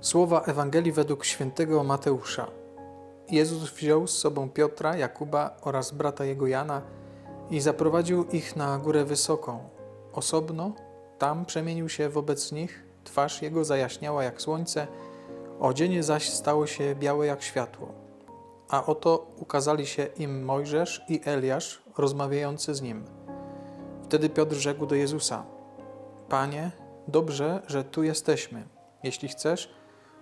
Słowa Ewangelii według świętego Mateusza. Jezus wziął z sobą Piotra, Jakuba oraz brata jego Jana i zaprowadził ich na górę wysoką. Osobno tam przemienił się wobec nich, twarz jego zajaśniała jak słońce, odzienie zaś stało się białe jak światło. A oto ukazali się im Mojżesz i Eliasz rozmawiający z nim. Wtedy Piotr rzekł do Jezusa: Panie, dobrze, że tu jesteśmy. Jeśli chcesz,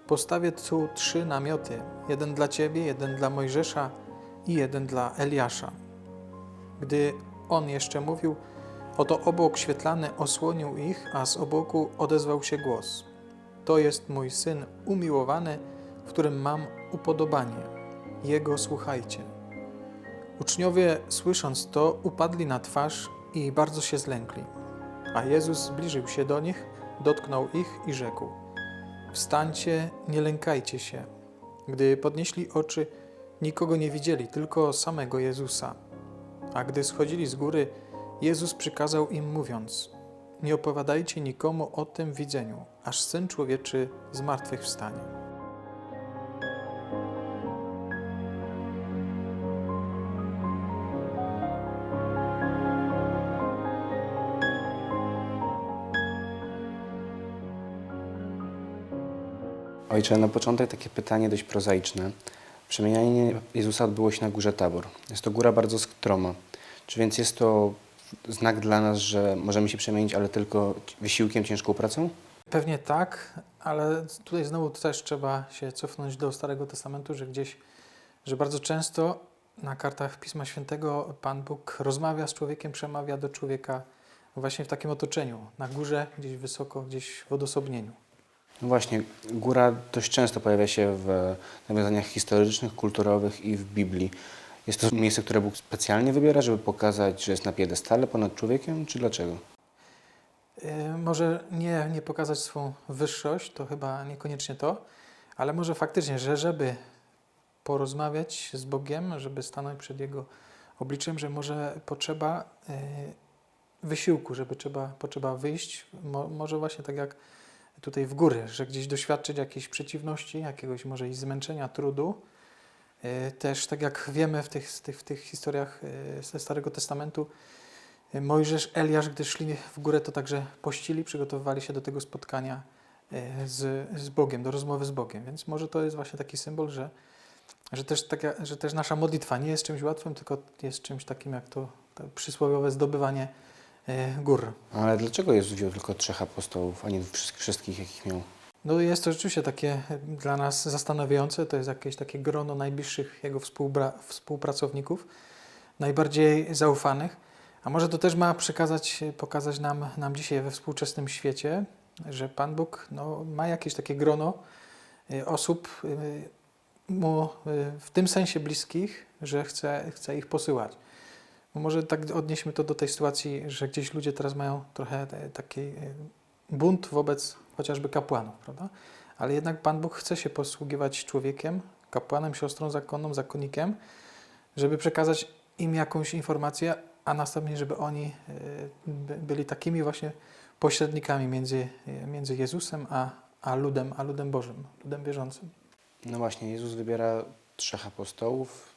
postawię tu trzy namioty: jeden dla ciebie, jeden dla Mojżesza i jeden dla Eliasza. Gdy on jeszcze mówił, oto obłok świetlany osłonił ich, a z obłoku odezwał się głos: To jest mój syn umiłowany, w którym mam upodobanie. Jego słuchajcie. Uczniowie, słysząc to, upadli na twarz i bardzo się zlękli. A Jezus zbliżył się do nich, dotknął ich i rzekł: Wstańcie, nie lękajcie się. Gdy podnieśli oczy, nikogo nie widzieli, tylko samego Jezusa. A gdy schodzili z góry, Jezus przykazał im, mówiąc: Nie opowiadajcie nikomu o tym widzeniu, aż syn człowieczy zmartwychwstanie. Ojcze, na początek takie pytanie dość prozaiczne. Przemienianie Jezusa odbyło się na górze Tabor. Jest to góra bardzo stroma. Czy więc jest to znak dla nas, że możemy się przemienić, ale tylko wysiłkiem, ciężką pracą? Pewnie tak, ale tutaj znowu też trzeba się cofnąć do Starego Testamentu, że gdzieś, że bardzo często na kartach Pisma Świętego Pan Bóg rozmawia z człowiekiem, przemawia do człowieka właśnie w takim otoczeniu, na górze, gdzieś wysoko, gdzieś w odosobnieniu. No właśnie, góra dość często pojawia się w nawiązaniach historycznych, kulturowych i w Biblii. Jest to miejsce, które Bóg specjalnie wybiera, żeby pokazać, że jest na piedestale ponad człowiekiem, czy dlaczego? Yy, Może nie, nie pokazać swą wyższość, to chyba niekoniecznie to, ale może faktycznie, że żeby porozmawiać z Bogiem, żeby stanąć przed Jego obliczem, że może potrzeba yy, wysiłku, żeby trzeba, potrzeba wyjść, mo, może właśnie tak jak tutaj w góry, że gdzieś doświadczyć jakiejś przeciwności, jakiegoś może i zmęczenia, trudu. Yy, Też tak jak wiemy w tych, tych, w tych historiach yy, ze Starego Testamentu, Mojżesz, Eliasz, gdy szli w górę, to także pościli, przygotowywali się do tego spotkania z, z Bogiem, do rozmowy z Bogiem. Więc może to jest właśnie taki symbol, że, że, też taka, że też nasza modlitwa nie jest czymś łatwym, tylko jest czymś takim jak to, to przysłowiowe zdobywanie gór. Ale dlaczego Jezus wziął tylko trzech apostołów, a nie wszy- wszystkich, jakich miał? No jest to rzeczywiście takie e, dla nas zastanawiające, to jest jakieś takie grono najbliższych jego współpracowników, najbardziej zaufanych. A może to też ma przekazać, pokazać nam, nam dzisiaj we współczesnym świecie, że Pan Bóg no, ma jakieś takie grono y, osób y, mu w tym sensie bliskich, że chce, chce ich posyłać. Bo może tak odnieśmy to do tej sytuacji, że gdzieś ludzie teraz mają trochę taki y, bunt wobec chociażby kapłanów, prawda? Ale jednak Pan Bóg chce się posługiwać człowiekiem, kapłanem, siostrą zakonną, zakonnikiem, żeby przekazać im jakąś informację, a następnie, żeby oni by- byli takimi właśnie pośrednikami między, y, między Jezusem a, a ludem, a ludem Bożym, ludem wierzącym. No właśnie, Jezus wybiera trzech apostołów,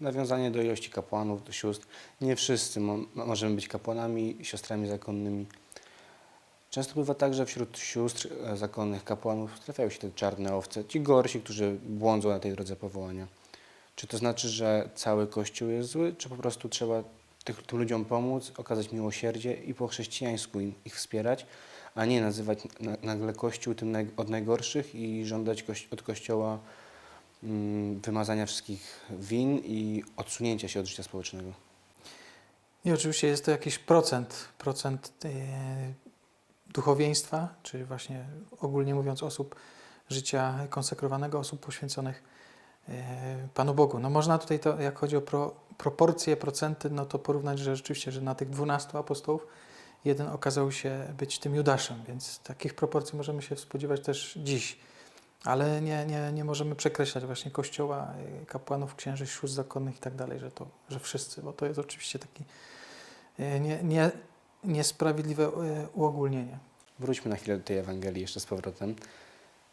nawiązanie do ilości kapłanów, do sióstr. Nie wszyscy mo- możemy być kapłanami, siostrami zakonnymi. Często bywa tak, że wśród sióstr e, zakonnych kapłanów trafiają się te czarne owce, ci gorsi, którzy błądzą na tej drodze powołania. Czy to znaczy, że cały Kościół jest zły, czy po prostu trzeba tych, tym ludziom pomóc, okazać miłosierdzie i po chrześcijańsku im, ich wspierać, a nie nazywać na, nagle Kościół tym naj, od najgorszych i żądać koś, od Kościoła wymazania wszystkich win i odsunięcia się od życia społecznego. I oczywiście jest to jakiś procent, procent e, duchowieństwa, czy właśnie ogólnie mówiąc osób życia konsekrowanego, osób poświęconych e, Panu Bogu. No można tutaj to, jak chodzi o pro, proporcje, procenty, no to porównać, że rzeczywiście, że na tych 12 apostołów jeden okazał się być tym Judaszem, więc takich proporcji możemy się spodziewać też dziś. Ale nie, nie, nie możemy przekreślać właśnie kościoła, kapłanów, księży, sióstr zakonnych i tak dalej, że to, że wszyscy, bo to jest oczywiście taki e, nie, nie, niesprawiedliwe e, uogólnienie. Wróćmy na chwilę do tej Ewangelii jeszcze z powrotem.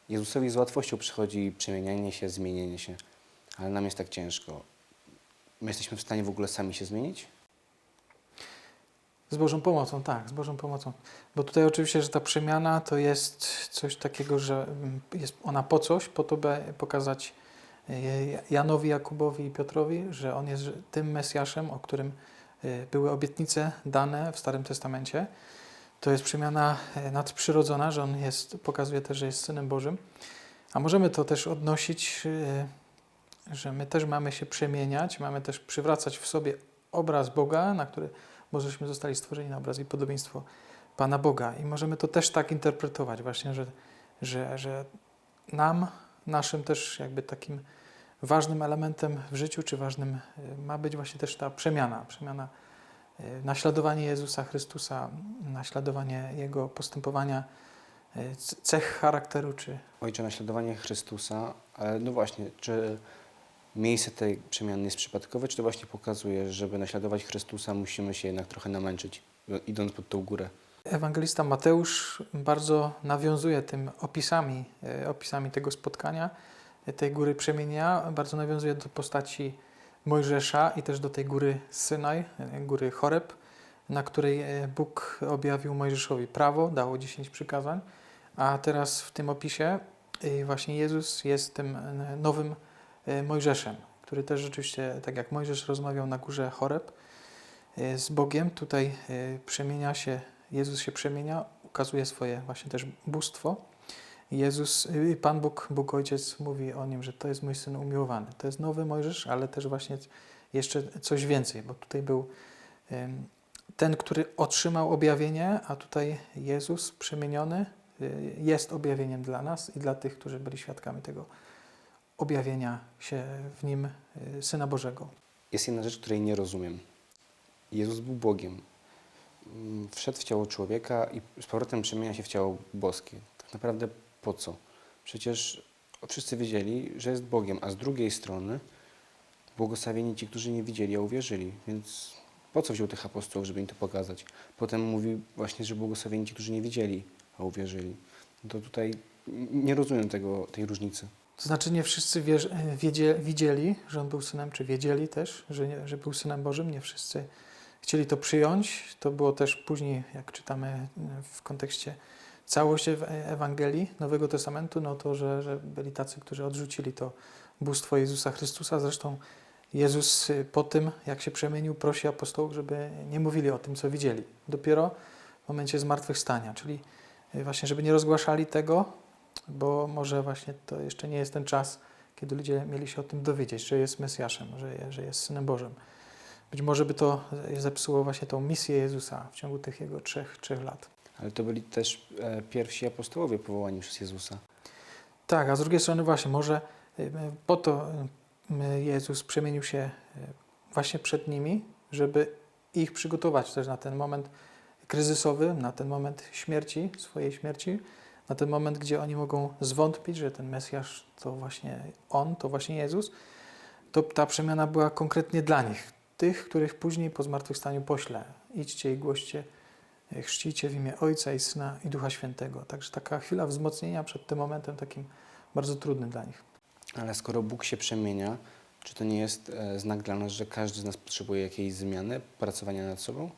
Jezusowi z łatwością przychodzi przemienianie się, zmienienie się, ale nam jest tak ciężko. My jesteśmy w stanie w ogóle sami się zmienić? Z Bożą pomocą, tak, z Bożą pomocą. Bo tutaj oczywiście, że ta przemiana to jest coś takiego, że mm, jest ona po coś, po to, by pokazać e, Janowi, Jakubowi i Piotrowi, że on jest tym Mesjaszem, o którym e, były obietnice dane w Starym Testamencie. To jest przemiana e, nadprzyrodzona, że on jest, pokazuje też, że jest Synem Bożym. A możemy to też odnosić, że my też mamy się przemieniać, mamy też przywracać w sobie obraz Boga, na który bo żeśmy zostali stworzeni na obraz i podobieństwo Pana Boga. I możemy to też tak interpretować właśnie, że, że, że nam, naszym też jakby takim ważnym elementem w życiu, czy ważnym y, ma być właśnie też ta przemiana. Przemiana, y, naśladowanie Jezusa Chrystusa, naśladowanie Jego postępowania, y, cech charakteru, czy Ojcze, naśladowanie Chrystusa, no właśnie, czy miejsce tej przemiany jest przypadkowe, czy to właśnie pokazuje, że żeby naśladować Chrystusa, musimy się jednak trochę namęczyć, idąc pod tą górę? Ewangelista Mateusz bardzo nawiązuje tym opisami, e, opisami tego spotkania, e, tej góry przemienia, bardzo nawiązuje do postaci Mojżesza i też do tej góry Synaj, e, góry Choreb, na której Bóg objawił Mojżeszowi prawo, dało 10 przykazań, a teraz w tym opisie właśnie Jezus jest tym nowym Mojżeszem, który też rzeczywiście, tak jak Mojżesz rozmawiał na górze Choreb e, z Bogiem, tutaj e, przemienia się Jezus się przemienia, ukazuje swoje właśnie też bóstwo. Jezus, y, Pan Bóg, Bóg Ojciec mówi o nim, że to jest mój Syn umiłowany. To jest nowy Mojżesz, ale też właśnie jeszcze coś więcej, bo tutaj był ten, który otrzymał objawienie, a tutaj Jezus przemieniony y, jest objawieniem dla nas i dla tych, którzy byli świadkami tego objawienia się w nim y, Syna Bożego. Jest jedna rzecz, której nie rozumiem. Jezus był Bogiem. Mm, Wszedł w ciało człowieka i z powrotem przemienia się w ciało boskie. Tak naprawdę po co? Przecież wszyscy wiedzieli, że jest Bogiem, a z drugiej strony błogosławieni ci, którzy nie widzieli, a uwierzyli. Więc po co wziął tych apostołów, żeby im to pokazać? Potem mówi właśnie, że błogosławieni ci, którzy nie widzieli, a uwierzyli. No to tutaj nie rozumiem tego, tej różnicy. To znaczy nie wszyscy wierzy, wiedzie, widzieli, że On był Synem, czy wiedzieli też, że, nie, że był Synem Bożym. Nie wszyscy chcieli to przyjąć. To było też później, jak czytamy w kontekście całości Ew- Ewangelii Nowego Testamentu, no to, że, że byli tacy, którzy odrzucili to bóstwo Jezusa Chrystusa. Zresztą Jezus y, po tym, jak się przemienił, prosi apostołów, żeby nie mówili o tym, co widzieli. Dopiero w momencie zmartwychwstania, czyli y, właśnie, żeby nie rozgłaszali tego, bo może właśnie to jeszcze nie jest ten czas, kiedy ludzie mieli się o tym dowiedzieć, że jest Mesjaszem, że, że jest Synem Bożym. Być może by to zepsuło właśnie tą misję Jezusa w ciągu tych jego trzech, trzech lat. Ale to byli też e, pierwsi apostołowie powołani przez Jezusa. Tak, a z drugiej strony właśnie może y, po to y, Jezus przemienił się y, właśnie przed nimi, żeby ich przygotować też na ten moment kryzysowy, na ten moment śmierci, swojej śmierci, na ten moment, gdzie oni mogą zwątpić, że ten Mesjasz to właśnie On, to właśnie Jezus, to ta przemiana była konkretnie dla nich, tych, których później po zmartwychwstaniu pośle. Idźcie i głoście, y, chrzcijcie w imię Ojca i Syna i Ducha Świętego. Także taka chwila wzmocnienia przed tym momentem takim bardzo trudnym dla nich. Ale skoro Bóg się przemienia, czy to nie jest e, znak dla nas, że każdy z nas potrzebuje jakiejś zmiany, pracowania nad sobą?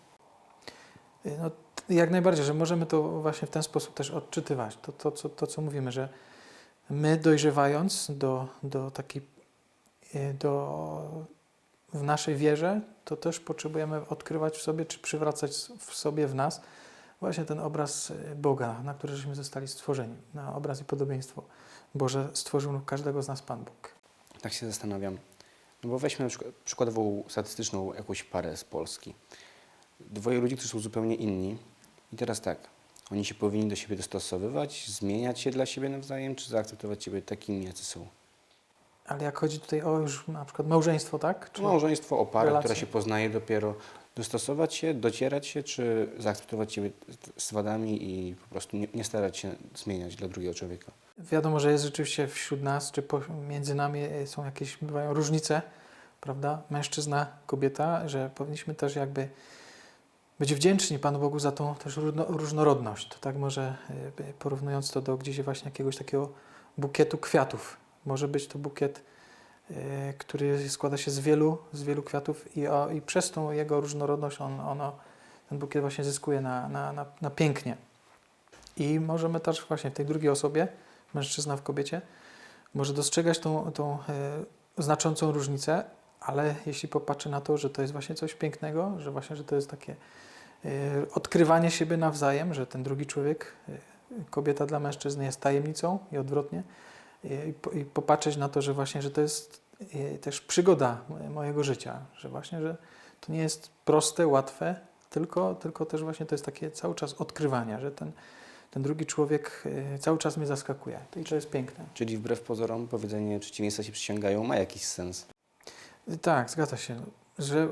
Y, No, jak najbardziej, że możemy to właśnie w ten sposób też odczytywać. To, to, co, to co mówimy, że my dojrzewając do, do takiej, y, do, w naszej wierze, to też potrzebujemy odkrywać w sobie, czy przywracać w sobie, w nas właśnie ten obraz y, Boga, na który żeśmy zostali stworzeni, na obraz i podobieństwo Boże stworzył każdego z nas Pan Bóg. Tak się zastanawiam. No bo weźmy na przykład przykładową statystyczną jakąś parę z Polski. Dwoje ludzi, którzy są zupełnie inni. I teraz tak, oni się powinni do siebie dostosowywać, zmieniać się dla siebie nawzajem, czy zaakceptować siebie takimi, jacy są. Ale jak chodzi tutaj o już na przykład małżeństwo, tak? Czy- Małżeństwo o parę, która relacje? się poznaje dopiero, dostosować się, docierać się, czy zaakceptować siebie z wadami i po prostu nie, nie starać się zmieniać dla drugiego człowieka. Wiadomo, że jest rzeczywiście wśród nas, czy między nami są jakieś, bywają różnice, prawda? Mężczyzna, kobieta, że powinniśmy też jakby być wdzięczni Panu Bogu za tą też różno, różnorodność. To tak może e, porównując to do gdzieś właśnie jakiegoś takiego bukietu kwiatów. Może być to bukiet, e, który składa się z wielu, z wielu kwiatów i, o, i przez tą jego różnorodność on, ono, ten bukiet właśnie zyskuje na, na, na, na pięknie. I możemy też właśnie w tej drugiej osobie, mężczyzna w kobiecie, może dostrzegać tą, tą e, znaczącą różnicę, ale jeśli popatrzy na to, że to jest właśnie coś pięknego, że właśnie, że to jest takie odkrywanie siebie nawzajem, że ten drugi człowiek, e, kobieta dla mężczyzny jest tajemnicą i odwrotnie, e, i, po- i popatrzeć na to, że właśnie, że to jest też przygoda mo- mojego życia, że właśnie, że to nie jest proste, łatwe, tylko, tylko też właśnie to jest takie cały czas odkrywanie, że ten, ten drugi człowiek cały czas mnie zaskakuje. I to jest piękne. Czyli wbrew pozorom powiedzenie przeciwieństwa się przyciągają ma jakiś sens. Tak, zgadza się, że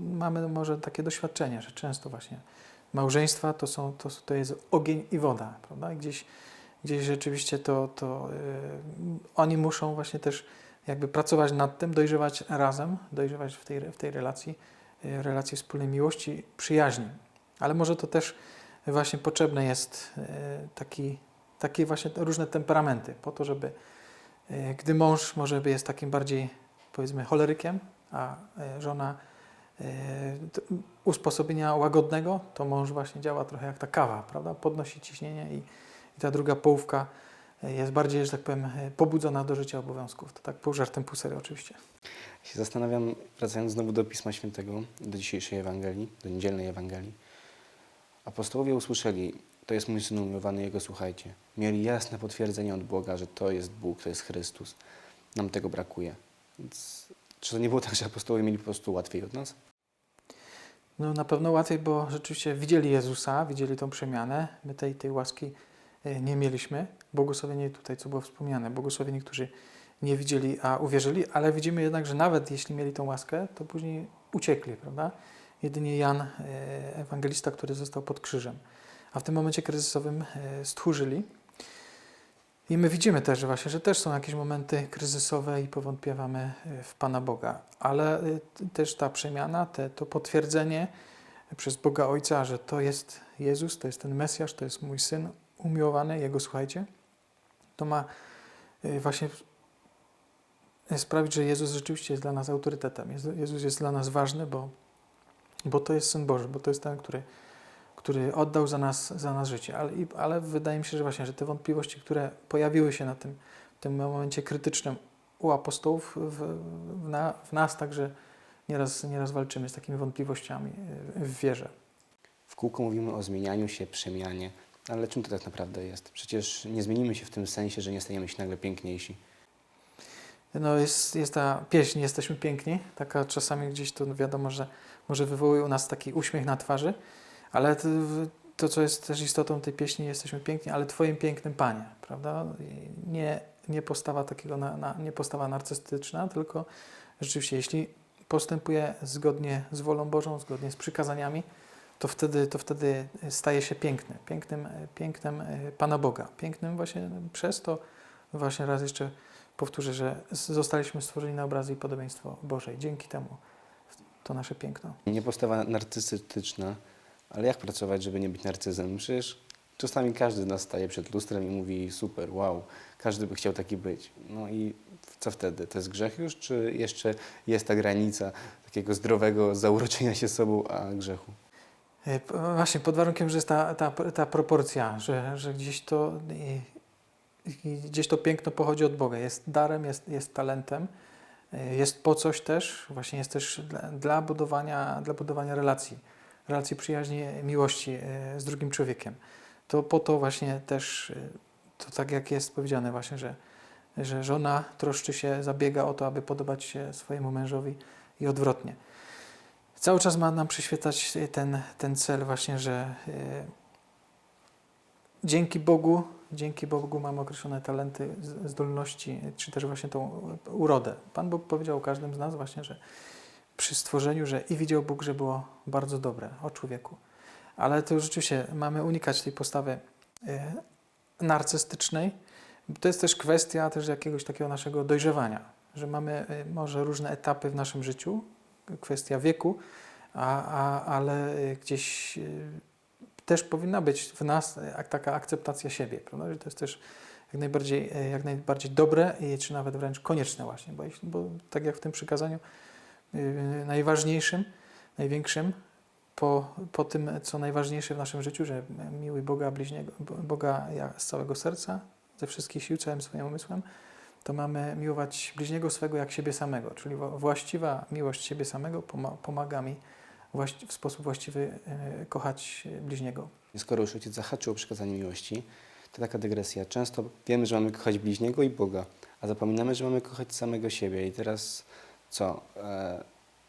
mamy może takie doświadczenie, że często właśnie małżeństwa to, są, to, to jest ogień i woda, prawda? Gdzieś, gdzieś rzeczywiście to, to yy, oni muszą właśnie też jakby pracować nad tym, dojrzewać razem, dojrzewać w tej, w tej relacji, yy, relacji wspólnej miłości, przyjaźni. Ale może to też właśnie potrzebne jest yy, taki, takie właśnie różne temperamenty po to, żeby yy, gdy mąż może jest takim bardziej powiedzmy cholerykiem, a e, żona e, usposobienia łagodnego, to mąż właśnie działa trochę jak ta kawa, prawda? Podnosi ciśnienie i, i ta druga połówka e, jest bardziej, że tak powiem, pobudzona do życia obowiązków. To tak pół żartem, pół serio oczywiście. Się zastanawiam, wracając znowu do Pisma Świętego, do dzisiejszej Ewangelii, do niedzielnej Ewangelii. Apostołowie usłyszeli, to jest mój syn umiłowany, jego słuchajcie. Mieli jasne potwierdzenie od Boga, że to jest Bóg, to jest Chrystus. Nam tego brakuje. Więc czy to nie było tak, że apostołowie mieli po prostu łatwiej od nas? No na pewno łatwiej, bo rzeczywiście widzieli Jezusa, widzieli tą przemianę. My tej, tej łaski e, nie mieliśmy. Błogosławieni tutaj, co było wspomniane, błogosławieni, którzy nie widzieli, a uwierzyli, ale widzimy jednak, że nawet jeśli mieli tą łaskę, to później uciekli, prawda? Jedynie Jan, e, ewangelista, który został pod krzyżem. A w tym momencie kryzysowym e, stchórzyli. I my widzimy też właśnie, że też są jakieś momenty kryzysowe i powątpiewamy e, w Pana Boga, ale e, też ta przemiana, te, to potwierdzenie przez Boga Ojca, że to jest Jezus, to jest ten Mesjasz, to jest mój Syn umiłowany, Jego słuchajcie, to ma e, właśnie sprawić, że Jezus rzeczywiście jest dla nas autorytetem. Jezu- Jezus jest dla nas ważny, bo, bo to jest Syn Boży, bo to jest ten, który, który oddał za nas, za nas życie. Ale, ale wydaje mi się, że właśnie, że te wątpliwości, które pojawiły się na tym, tym momencie krytycznym u apostołów, w, w, na, w nas także nieraz, nieraz walczymy z takimi wątpliwościami e, w wierze. W kółko mówimy o zmienianiu się, przemianie, ale czym to tak naprawdę jest? Przecież nie zmienimy się w tym sensie, że nie staniemy się nagle piękniejsi. No jest, jest ta pieśń Jesteśmy piękni, taka czasami gdzieś to wiadomo, że może wywołuje u nas taki uśmiech na twarzy, ale to, to co jest też istotą tej pieśni Jesteśmy piękni, ale Twoim pięknym Panie, prawda? Nie, nie postawa takiego, na, na, nie postawa narcystyczna, tylko rzeczywiście, jeśli postępuje zgodnie z wolą Bożą, zgodnie z przykazaniami, to wtedy, to wtedy staje się piękny, pięknym, pięknym e, Pana Boga, pięknym właśnie przez to, właśnie raz jeszcze powtórzę, że zostaliśmy stworzeni na obrazy i podobieństwo Bożej. Dzięki temu to nasze piękno. Nie postawa narcystyczna, ale jak pracować, żeby nie być narcyzem? Przecież czasami każdy z nas staje przed lustrem i mówi super, wow, każdy by chciał taki być. No i co wtedy? To jest grzech już, czy jeszcze jest ta granica takiego zdrowego zauroczenia się sobą, a grzechu? E, Właśnie pod warunkiem, że jest ta, ta, ta proporcja, że, że gdzieś to gdzieś to piękno pochodzi od Boga. Jest darem, jest, jest talentem, e, jest po coś też, właśnie jest też dla, dla, budowania, dla budowania relacji, relacji przyjaźni, miłości e, z drugim człowiekiem. To po to właśnie też, e, to tak jak jest powiedziane właśnie, że, że żona troszczy się, zabiega o to, aby podobać się swojemu mężowi i odwrotnie. Cały czas ma nam przyświecać ten, ten cel właśnie, że e, dzięki Bogu, dzięki Bogu mamy określone talenty, zdolności, czy też właśnie tą urodę. Pan Bóg powiedział każdym z nas właśnie, że przy stworzeniu, że i widział Bóg, że było bardzo dobre o człowieku. Ale to rzeczywiście mamy unikać tej postawy e, narcystycznej. To jest też kwestia też jakiegoś takiego naszego dojrzewania, że mamy e, może różne etapy w naszym życiu, kwestia wieku, a, a, ale y, gdzieś też powinna być w nas ak- taka akceptacja siebie, prawda? Że to jest też jak najbardziej, e, jak najbardziej dobre, czy nawet wręcz konieczne właśnie, bo, bo tak jak w tym przykazaniu najważniejszym, największym, po, po tym, co najważniejsze w naszym życiu, że miłuj Boga bliźniego, Bo- Boga ja- z całego serca, ze wszystkich sił, całym swoim umysłem, to mamy miłować bliźniego swego jak siebie samego, czyli wa- właściwa miłość siebie samego poma- pomaga mi w sposób właściwy e, kochać bliźniego. Skoro już ojciec zahaczył o przykazanie miłości, to taka dygresja. Często wiemy, że mamy kochać bliźniego i Boga, a zapominamy, że mamy kochać samego siebie. I teraz co? E,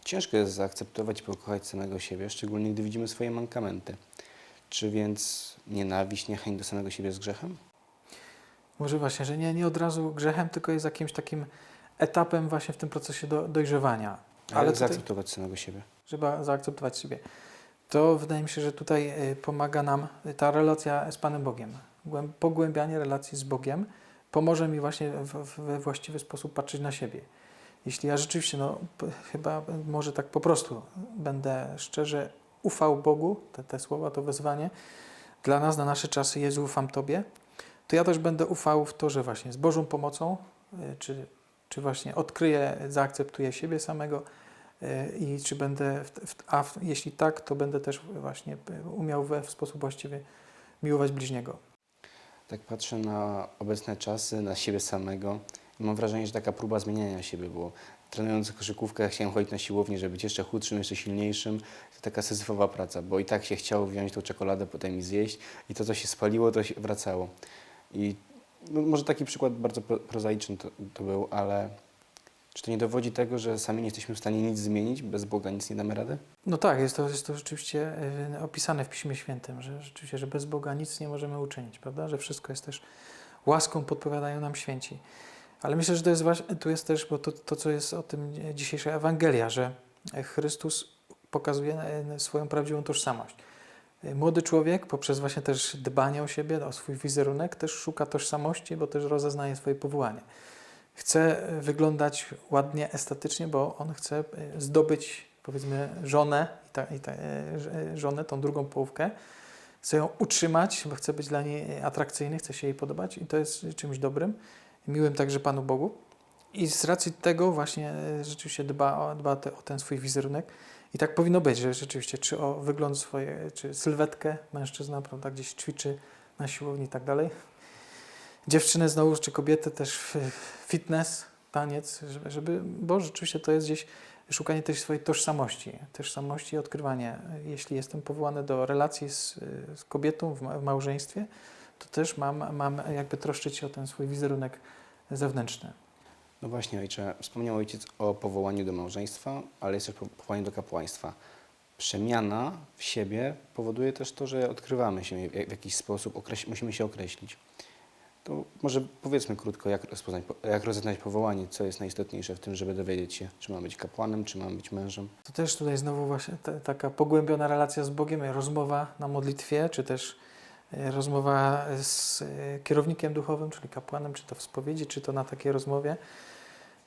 ciężko jest zaakceptować i pokochać samego siebie, szczególnie gdy widzimy swoje mankamenty. Czy więc nienawiść, niechęć do samego siebie jest grzechem? Może właśnie, że nie, nie od razu grzechem, tylko jest jakimś takim etapem właśnie w tym procesie do, dojrzewania. Ale Ale jak tutaj, zaakceptować samego siebie? żeby zaakceptować siebie. To wydaje mi się, że tutaj e, pomaga nam ta relacja z Panem Bogiem. Głęb- Pogłębianie relacji z Bogiem pomoże mi właśnie we właściwy sposób patrzeć na siebie. Jeśli ja rzeczywiście, no chyba może tak po prostu będę szczerze ufał Bogu, te, te słowa, to wezwanie dla nas, na nasze czasy, Jezu, ufam Tobie, to ja też będę ufał w to, że właśnie z Bożą pomocą, y, czy, czy właśnie odkryję, zaakceptuję siebie samego y, i czy będę, a jeśli tak, to będę też właśnie y, umiał we w sposób właściwy miłować bliźniego. Tak patrzę na obecne czasy, na siebie samego mam wrażenie, że taka próba zmieniania siebie było. Trenując koszykówkę, chciałem chodzić na siłownię, żeby być jeszcze chudszym, jeszcze silniejszym. To taka syzyfowa praca, bo i tak się chciało wziąć tą czekoladę, potem i zjeść i to, co się spaliło, to się wracało. I no, może taki przykład bardzo pro- prozaiczny to, to był, ale czy to nie dowodzi tego, że sami nie jesteśmy w stanie nic zmienić, bez Boga nic nie damy rady? No tak, jest to, jest to rzeczywiście y, opisane w Piśmie Świętym, że rzeczywiście, że bez Boga nic nie możemy uczynić, prawda? Że wszystko jest też łaską, podpowiadają nam święci. Ale myślę, że to jest właśnie, tu jest też, bo to, to co jest o tym dzisiejsza Ewangelia, że Chrystus pokazuje e, swoją prawdziwą tożsamość. E, Młody człowiek poprzez właśnie też dbanie o siebie, o swój wizerunek, też szuka tożsamości, bo też rozeznaje swoje powołanie. Chce e, wyglądać ładnie, estetycznie, bo on chce e, zdobyć, powiedzmy, żonę, i ta, i ta, e, e, żonę, tą drugą połówkę. Chce ją utrzymać, bo chce być dla niej atrakcyjny, chce się jej podobać i to jest czymś dobrym, miłym także Panu Bogu. I z racji tego właśnie e, rzeczywiście dba, o, dba te, o ten swój wizerunek. I tak powinno być, że rzeczywiście, czy o wygląd swoje, czy sylwetkę mężczyzna, prawda, gdzieś ćwiczy na siłowni i tak dalej. Dziewczynę znowu, czy kobietę też fitness, taniec, żeby, bo rzeczywiście to jest gdzieś szukanie też swojej tożsamości, tożsamości i odkrywanie. Jeśli jestem powołany do relacji z, z kobietą w małżeństwie, to też mam, mam jakby troszczyć się o ten swój wizerunek zewnętrzny. No właśnie, ojcze, wspomniał ojciec o powołaniu do małżeństwa, ale jest też po- powołanie do kapłaństwa. Przemiana w siebie powoduje też to, że odkrywamy się w jakiś sposób, musimy się określić. To może powiedzmy krótko, jak, rozpoznać, po- jak rozeznać powołanie, co jest najistotniejsze w tym, żeby dowiedzieć się, czy mam być kapłanem, czy mam być mężem. To też tutaj znowu właśnie ta, taka pogłębiona relacja z Bogiem, rozmowa na modlitwie, czy też rozmowa z e, kierownikiem duchowym, czyli kapłanem, czy to w spowiedzi, czy to na takiej rozmowie.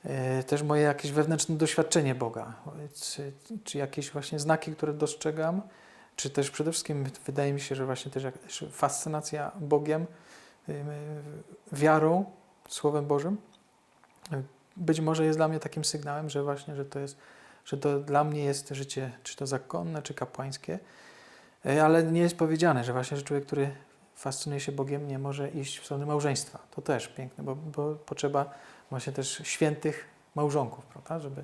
E, Też moje jakieś wewnętrzne doświadczenie Boga, czy, czy jakieś właśnie znaki, które dostrzegam, czy też przede wszystkim wydaje mi się, że właśnie też fascynacja Bogiem, em, wiarą, Słowem Bożym, e, być może jest dla mnie takim sygnałem, że właśnie, że to jest że to dla mnie jest życie, czy to zakonne, czy kapłańskie, E, ale nie jest powiedziane, że właśnie że człowiek, który fascynuje się Bogiem, nie może iść w stronę małżeństwa. To też piękne, bo, bo potrzeba właśnie też świętych małżonków, prawda, żeby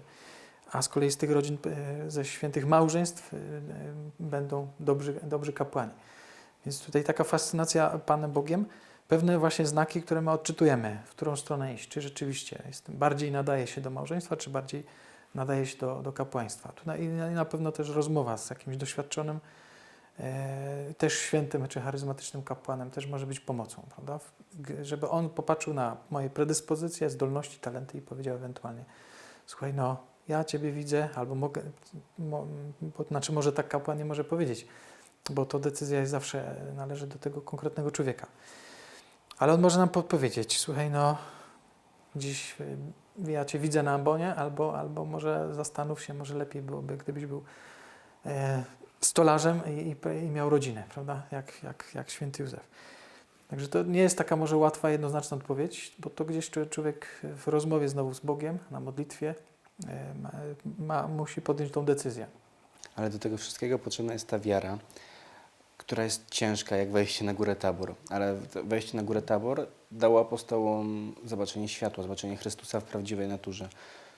a z kolei z tych rodzin, e, ze świętych małżeństw e, e, będą dobrzy, dobrzy kapłani. Więc tutaj taka fascynacja Panem Bogiem, pewne właśnie znaki, które my odczytujemy, w którą stronę iść. Czy rzeczywiście jest, bardziej nadaje się do małżeństwa, czy bardziej nadaje się do, do kapłaństwa. Tu na, I na- pewno też rozmowa z jakimś doświadczonym, e, też świętym czy charyzmatycznym kapłanem też może być pomocą, prawda? Żeby on popatrzył na moje predyspozycje, zdolności, talenty i powiedział ewentualnie, słuchaj, no ja Ciebie widzę, albo mogę, mo, bo, znaczy może tak kapłan nie może powiedzieć, bo to decyzja jest zawsze, należy do tego konkretnego człowieka. Ale on może nam podpowiedzieć, słuchaj, no dziś y, ja Cię widzę na ambonie, albo, albo może zastanów się, może lepiej byłoby, gdybyś był e, stolarzem i, i, miał rodzinę, prawda, jak, jak, jak święty Józef. Także to nie jest taka może łatwa, jednoznaczna odpowiedź, bo to gdzieś człowiek- w rozmowie znowu z Bogiem, na modlitwie, ma, ma, musi podjąć tą decyzję. Ale do tego wszystkiego potrzebna jest ta wiara, która jest ciężka, jak wejście na górę Tabor. Ale wejście na górę Tabor dało apostołom zobaczenie światła, zobaczenie Chrystusa w prawdziwej naturze.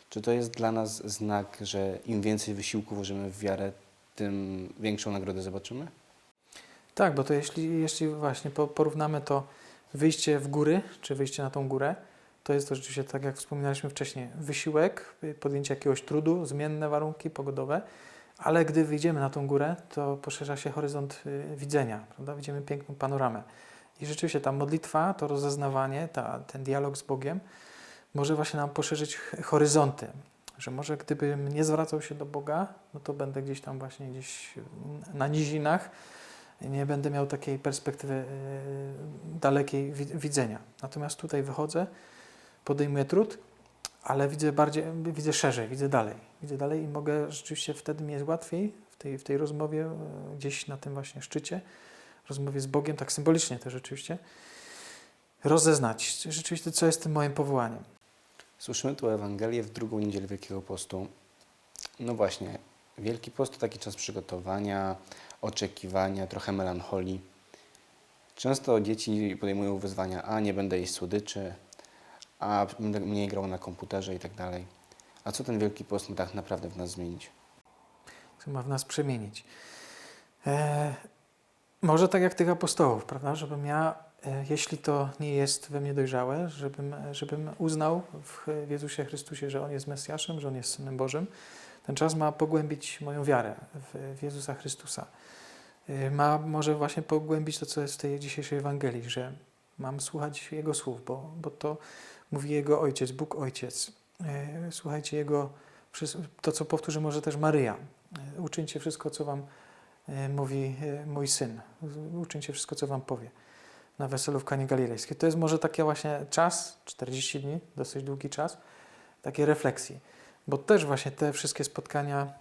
Czy to jest dla nas znak, że im więcej wysiłku włożymy w wiarę, tym większą nagrodę zobaczymy? Tak, bo to jeśli, jeśli właśnie po- porównamy to wyjście w góry, czy wyjście na tą górę, to jest to rzeczywiście, tak jak wspominaliśmy wcześniej, wysiłek, podjęcie jakiegoś trudu, zmienne warunki pogodowe, ale gdy wyjdziemy na tą górę, to poszerza się horyzont y, widzenia, prawda? Widzimy piękną panoramę. I rzeczywiście ta modlitwa, to rozeznawanie, ta, ten dialog z Bogiem może właśnie nam poszerzyć horyzonty. Że może gdybym nie zwracał się do Boga, no to będę gdzieś tam właśnie gdzieś na nizinach, nie będę miał takiej perspektywy y, dalekiej wi- widzenia. Natomiast tutaj wychodzę, podejmuję trud, ale widzę bardziej, widzę szerzej, widzę dalej. Widzę dalej i mogę rzeczywiście wtedy mi jest łatwiej w tej, w tej rozmowie, y, gdzieś na tym właśnie szczycie, rozmowie z Bogiem, tak symbolicznie też rzeczywiście, rozeznać rzeczywiście, co jest tym moim powołaniem. Słyszymy tu Ewangelię w drugą niedzielę Wielkiego Postu. No właśnie, Wielki Post to taki czas przygotowania, oczekiwania, trochę melancholii. Często dzieci podejmują wyzwania, a nie będę jeść słodyczy, a będę mniej grał na komputerze i tak dalej. A co ten Wielki Post ma tak naprawdę w nas zmienić? co ma w nas przemienić. E, może tak jak tych apostołów, prawda? Żebym ja, jeśli to nie jest we mnie dojrzałe, żebym, żebym uznał w, Jezusie Chrystusie, że On jest Mesjaszem, że On jest Synem Bożym. Ten czas ma pogłębić moją wiarę w, w Jezusa Chrystusa. E, ma może właśnie pogłębić to, co jest w tej dzisiejszej Ewangelii, że mam słuchać Jego słów, bo, bo to mówi Jego Ojciec, Bóg Ojciec. E, Słuchajcie Jego, to co powtórzy może też Maryja. E, Uczyńcie wszystko, co wam e, mówi e, mój syn. Uczyńcie wszystko, co wam powie na weselu w Kanie Galilejskiej. To jest może taki właśnie czas, 40 dni, dosyć długi czas, takiej refleksji. Bo też właśnie te wszystkie spotkania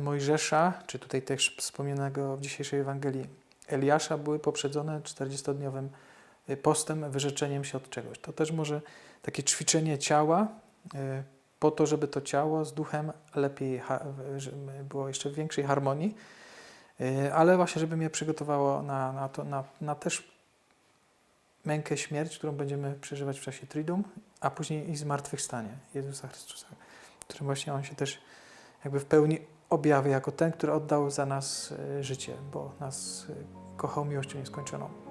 Mojżesza, czy tutaj też wspomnianego w dzisiejszej Ewangelii Eliasza były poprzedzone 40-dniowym e, postem, wyrzeczeniem się od czegoś. To też może takie ćwiczenie ciała, e, po to, żeby to ciało z duchem lepiej było jeszcze w większej harmonii, Yy, ale właśnie, żeby mnie przygotowało na, na, to, na, na też mękę śmierć, którą będziemy przeżywać w czasie Triduum, a później i zmartwychwstanie Jezusa Chrystusa, którym właśnie On się też jakby w pełni objawia jako ten, który oddał za nas yy, życie, bo nas yy, kochał miłością nieskończoną.